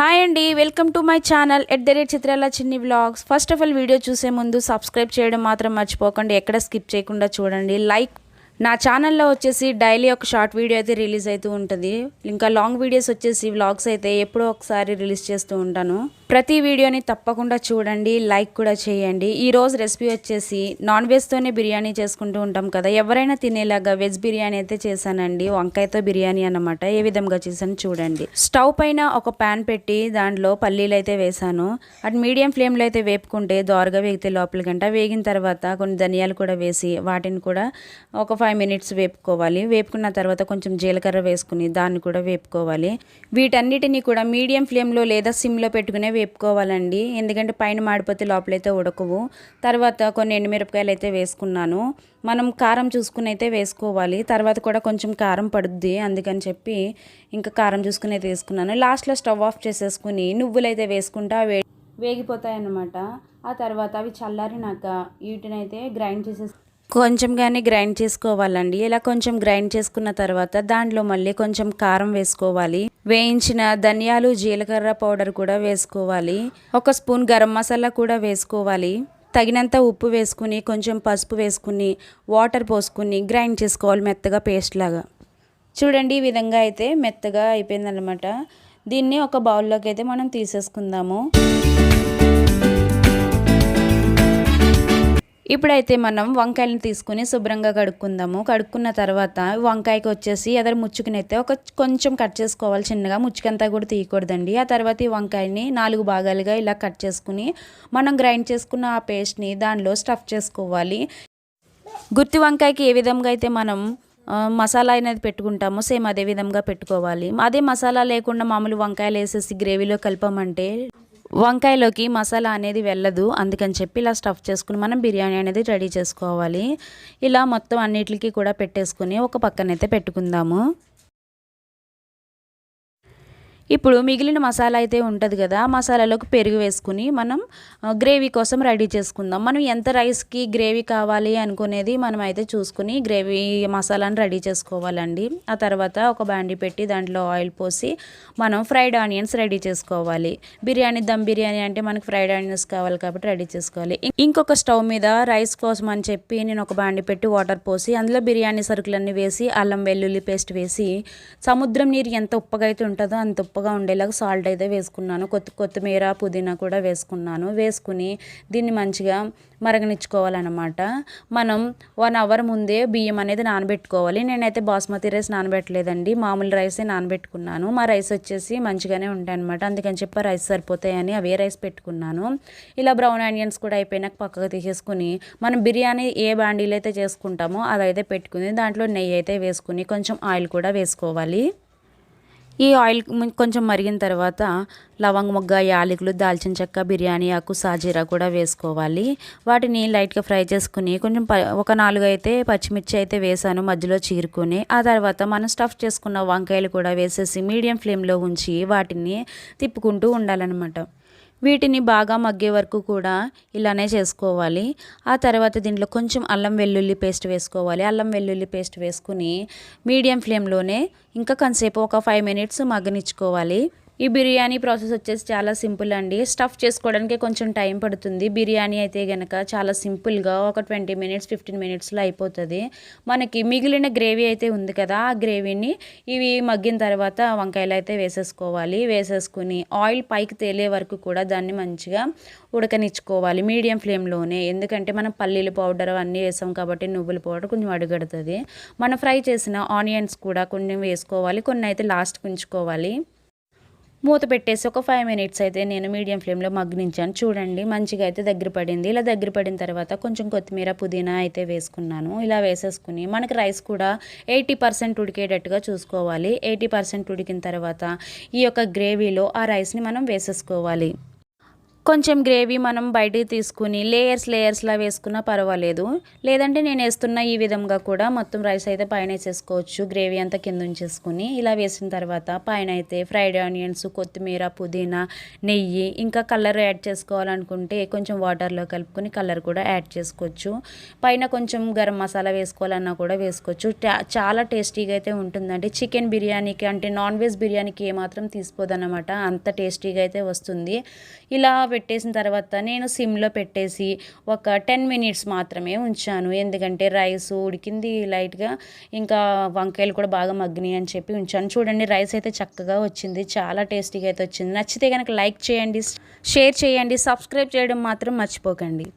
Hi అండి welcome to my channel at the rate Chitrala Chinni vlogs first of all video చూసే ముందు subscribe చేయడం మాత్రం మర్చిపోకండి. ఎక్కడ స్కిప్ చేయకుండా చూడండి. లైక్ నా ఛానల్లో వచ్చేసి డైలీ ఒక షార్ట్ వీడియో అయితే రిలీజ్ అవుతూ ఉంటుంది. ఇంకా లాంగ్ వీడియోస్ వచ్చేసి వ్లాగ్స్ అయితే ఎప్పుడో ఒకసారి రిలీజ్ చేస్తూ ఉంటాను. ప్రతి వీడియోని తప్పకుండా చూడండి లైక్ కూడా చేయండి. ఈరోజు రెసిపీ వచ్చేసి నాన్ వెజ్తోనే బిర్యానీ చేసుకుంటూ ఉంటాం కదా. ఎవరైనా తినేలాగా వెజ్ బిర్యానీ అయితే చేశానండి. వంకాయతో బిర్యానీ అన్నమాట. ఏ విధంగా చేశాను చూడండి. స్టవ్ పైన ఒక ప్యాన్ పెట్టి దాంట్లో పల్లీలు అయితే వేసాను అటు మీడియం ఫ్లేమ్లో అయితే వేపుకుంటే దోరగా వేగితే లోపల గంట. వేగిన తర్వాత కొన్ని ధనియాలు కూడా వేసి వాటిని కూడా ఒక ఫైవ్ మినిట్స్ వేపుకోవాలి. వేపుకున్న తర్వాత కొంచెం జీలకర్ర వేసుకుని దాన్ని కూడా వేపుకోవాలి. వీటన్నిటిని కూడా మీడియం ఫ్లేమ్లో లేదా సిమ్లో పెట్టుకునే వేపుకోవాలండి. ఎందుకంటే పైన మాడిపోతే లోపలైతే ఉడకవు. తర్వాత కొన్ని ఎండుమిరపకాయలు అయితే వేసుకున్నాను. మనం కారం చూసుకుని అయితే వేసుకోవాలి. తర్వాత కూడా కొంచెం కారం పడుద్ది. అందుకని చెప్పి ఇంకా కారం చూసుకుని అయితే వేసుకున్నాను. లాస్ట్లో స్టవ్ ఆఫ్ చేసేసుకుని నువ్వులు అయితే వేసుకుంటా వే వేగిపోతాయి అన్నమాట ఆ తర్వాత అవి చల్లారినాక వీటినైతే గ్రైండ్ చేసేసి కొంచెం కానీ గ్రైండ్ చేసుకోవాలండి. ఇలా కొంచెం గ్రైండ్ చేసుకున్న తర్వాత దాంట్లో మళ్ళీ కొంచెం కారం వేసుకోవాలి. వేయించిన ధనియాలు జీలకర్ర పౌడర్ కూడా వేసుకోవాలి. ఒక స్పూన్ గరం మసాలా కూడా వేసుకోవాలి. తగినంత ఉప్పు వేసుకుని కొంచెం పసుపు వేసుకుని వాటర్ పోసుకుని గ్రైండ్ చేసుకోవాలి మెత్తగా పేస్ట్ లాగా. చూడండి ఈ విధంగా అయితే మెత్తగా అయిపోయిందనమాట దీన్ని ఒక బౌల్లోకి అయితే మనం తీసేసుకుందాము. ఇప్పుడైతే మనం వంకాయలను తీసుకుని శుభ్రంగా కడుక్కుందాము. కడుక్కున్న తర్వాత వంకాయకి వచ్చేసి ఎదరు ముచ్చుకునైతే ఒక కొంచెం కట్ చేసుకోవాలి. చిన్నగా ముచ్చుకంతా కూడా తీయకూడదండి. ఆ తర్వాత ఈ వంకాయని నాలుగు భాగాలుగా ఇలా కట్ చేసుకుని మనం గ్రైండ్ చేసుకున్న ఆ పేస్ట్ని దానిలో స్టఫ్ చేసుకోవాలి. గుత్తి వంకాయకి ఏ విధంగా అయితే మనం మసాలా అనేది పెట్టుకుంటాము సేమ్ అదే విధంగా పెట్టుకోవాలి. అదే మసాలా లేకుండా మామూలు వంకాయలు వేసేసి గ్రేవీలో కలపమంటే వంకాయలోకి మసాలా అనేది వెళ్ళదు. అందుకని చెప్పి ఇలా స్టఫ్ చేసుకుని మనం బిర్యానీ అనేది రెడీ చేసుకోవాలి. ఇలా మొత్తం అన్నిటికీ కూడా పెట్టేసుకుని ఒక పక్కనైతే పెట్టుకుందాము. ఇప్పుడు మిగిలిన మసాలా అయితే ఉంటుంది కదా మసాలాలోకి పెరుగు వేసుకుని మనం గ్రేవీ కోసం రెడీ చేసుకుందాం. మనం ఎంత రైస్కి గ్రేవీ కావాలి అనుకునేది మనం అయితే చూసుకుని గ్రేవీ మసాలాని రెడీ చేసుకోవాలండి. ఆ తర్వాత ఒక బాండి పెట్టి దాంట్లో ఆయిల్ పోసి మనం ఫ్రైడ్ ఆనియన్స్ రెడీ చేసుకోవాలి. బిర్యానీ దమ్ బిర్యానీ అంటే మనకు ఫ్రైడ్ ఆనియన్స్ కావాలి కాబట్టి రెడీ చేసుకోవాలి. ఇంకొక స్టవ్ మీద రైస్ కోసం అని చెప్పి నేను ఒక బాండి పెట్టి వాటర్ పోసి అందులో బిర్యానీ సరుకులన్నీ వేసి అల్లం వెల్లుల్లి పేస్ట్ వేసి సముద్రం నీరు ఎంత ఉప్పగా అయితే ఉంటుందో అంత ఉప్పగా ఉప్పుగా ఉండేలాగా సాల్ట్ అయితే వేసుకున్నాను. కొత్త కొత్తిమీర పుదీనా కూడా వేసుకున్నాను. వేసుకుని దీన్ని మంచిగా మరగనిచ్చుకోవాలన్నమాట. మనం వన్ అవర్ ముందే బియ్యం అనేది నానబెట్టుకోవాలి. నేనైతే బాస్మతి రైస్ నానబెట్టలేదండి. మామూలు రైసే నానబెట్టుకున్నాను. మా రైస్ వచ్చేసి మంచిగానే ఉంటాయి అనమాట అందుకని చెప్పి రైస్ సరిపోతాయని అవే రైస్ పెట్టుకున్నాను. ఇలా బ్రౌన్ ఆనియన్స్ కూడా అయిపోయినాక పక్కకు తీసేసుకుని మనం బిర్యానీ ఏ బాండీలు అయితే చేసుకుంటామో అదైతే పెట్టుకుని దాంట్లో నెయ్యి అయితే వేసుకుని కొంచెం ఆయిల్ కూడా వేసుకోవాలి. ఈ ఆయిల్ కొంచెం మరిగిన తర్వాత లవంగ మొగ్గ యాలకులు దాల్చిన చెక్క బిర్యానీ ఆకు సాజీరా కూడా వేసుకోవాలి. వాటిని లైట్గా ఫ్రై చేసుకుని కొంచెం ఒక నాలుగు అయితే పచ్చిమిర్చి అయితే వేసాను మధ్యలో చీరుకొని. ఆ తర్వాత మనం స్టఫ్ చేసుకున్న వంకాయలు కూడా వేసేసి మీడియం ఫ్లేమ్లో ఉంచి వాటిని తిప్పుకుంటూ ఉండాలన్నమాట. వీటిని బాగా మగ్గే వరకు కూడా ఇలానే చేసుకోవాలి. ఆ తర్వాత దీంట్లో కొంచెం అల్లం వెల్లుల్లి పేస్ట్ వేసుకోవాలి. అల్లం వెల్లుల్లి పేస్ట్ వేసుకుని మీడియం ఫ్లేమ్లోనే ఇంకా కొంతసేపు ఒక ఫైవ్ మినిట్స్ మగ్గనిచ్చుకోవాలి. ఈ బిర్యానీ ప్రాసెస్ వచ్చేసి చాలా సింపుల్ అండి. స్టఫ్ చేసుకోవడానికి కొంచెం టైం పడుతుంది. బిర్యానీ అయితే కనుక చాలా సింపుల్గా ఒక ట్వంటీ మినిట్స్ ఫిఫ్టీన్ మినిట్స్లో అయిపోతుంది. మనకి మిగిలిన గ్రేవీ అయితే ఉంది కదా ఆ గ్రేవీని ఇవి మగ్గిన తర్వాత వంకాయలు అయితే వేసేసుకోవాలి. వేసేసుకుని ఆయిల్ పైకి తేలే వరకు కూడా దాన్ని మంచిగా ఉడకనిచ్చుకోవాలి మీడియం ఫ్లేమ్లోనే. ఎందుకంటే మనం పల్లీలు పౌడర్ అన్నీ వేసాం కాబట్టి నువ్వుల పౌడర్ కొంచెం అడుగడుతుంది. మనం ఫ్రై చేసిన ఆనియన్స్ కూడా కొన్ని వేసుకోవాలి కొన్ని అయితే లాస్ట్ ఉంచుకోవాలి. మూత పెట్టేసి ఒక ఫైవ్ మినిట్స్ అయితే నేను మీడియం ఫ్లేమ్లో మగ్గనించాను చూడండి మంచిగా అయితే దగ్గర పడింది. ఇలా దగ్గర పడిన తర్వాత కొంచెం కొత్తిమీర పుదీనా అయితే వేసుకున్నాను. ఇలా వేసేసుకుని మనకి రైస్ కూడా ఎయిటీ పర్సెంట్ ఉడికేటట్టుగా చూసుకోవాలి. ఎయిటీ పర్సెంట్ ఉడికిన తర్వాత ఈ యొక్క గ్రేవీలో ఆ రైస్ని మనం వేసేసుకోవాలి. కొంచెం గ్రేవీ మనం బయటికి తీసుకుని లేయర్స్ లేయర్స్లా వేసుకున్నా పర్వాలేదు. లేదంటే నేను వేస్తున్న ఈ విధంగా కూడా మొత్తం రైస్ అయితే పైన వేసేసుకోవచ్చు. గ్రేవీ అంతా కింద ఉంచేసుకుని ఇలా వేసిన తర్వాత పైన అయితే ఫ్రైడ్ ఆనియన్స్ కొత్తిమీర పుదీనా నెయ్యి ఇంకా కలర్ యాడ్ చేసుకోవాలనుకుంటే కొంచెం వాటర్లో కలుపుకొని కలర్ కూడా యాడ్ చేసుకోవచ్చు. పైన కొంచెం గరం మసాలా వేసుకోవాలన్నా కూడా వేసుకోవచ్చు. టా- చాలా టేస్టీగా అయితే ఉంటుందండి. చికెన్ బిర్యానీకి అంటే నాన్ వెజ్ బిర్యానీకి ఏమాత్రం తీసుకోదన్నమాట. అంత టేస్టీగా అయితే వస్తుంది. ఇలా పెట్టేసిన తర్వాత నేను సిమ్లో పెట్టేసి ఒక టెన్ మినిట్స్ మాత్రమే ఉంచాను. ఎందుకంటే రైస్ ఉడికింది లైట్గా ఇంకా వంకాయలు కూడా బాగా మగ్గినాయి అని చెప్పి ఉంచాను. చూడండి రైస్ అయితే చక్కగా వచ్చింది. చాలా టేస్టీగా అయితే వచ్చింది. నచ్చితే కనుక లైక్ చేయండి షేర్ చేయండి సబ్స్క్రైబ్ చేయడం మాత్రం మర్చిపోకండి.